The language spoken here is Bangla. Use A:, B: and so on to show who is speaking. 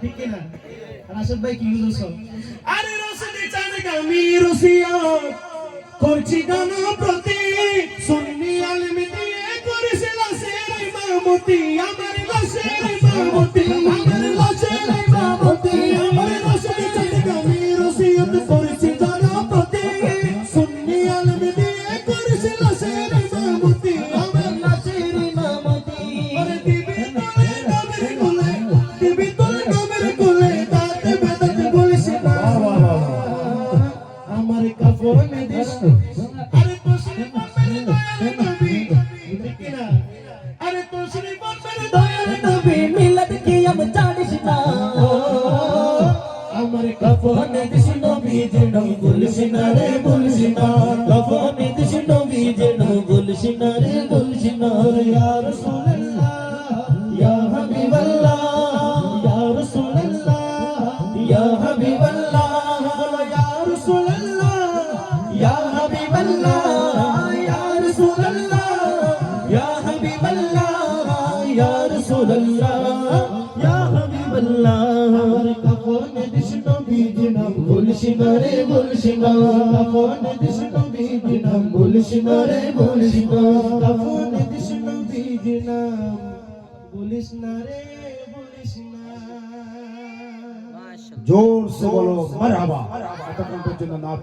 A: ঠিক কি না? রাশেদ ভাই কি বুঝছ? আরে রসদি চাঁদে আমি রসিয়া করছি গান প্রতি। সুন্নি আলমি দিয়ে করেছে লাশের ইমামতি আমার লাশের ইমামতি আমার কাফনে দিস আরে তো শ্রীমান মেরে দয়াল নবী। ঠিক না আরে তো শ্রীমান মেরে দয়াল নবী
B: মিলাদ কি আম জানিস না?
A: আমার কাফনে দিস নবী যেন বলিস না রে বলিস না।
B: কফনে দিস নবী যেন বলিস না রে বলিস না রে।
A: ইয়া রাসূলুল্লাহ ইয়া হাবিবাল্লাহ ইয়া রাসূলুল্লাহ ইয়া হাবিবাল্লাহ। হাবিবাল্লাহ, ইয়া রাসূলুল্লাহ, ইয়া হাবিবাল্লাহ। কাফনে দিস নবী নাম বলিস না রে বলিস না কাফনে দিস নবী নাম বলিস না রে বলিস না কাফনে দিস নবী নাম বলিস না রে বলিস না
C: জোর সে বলো মারহাবা এতক্ষণ পর্যন্ত না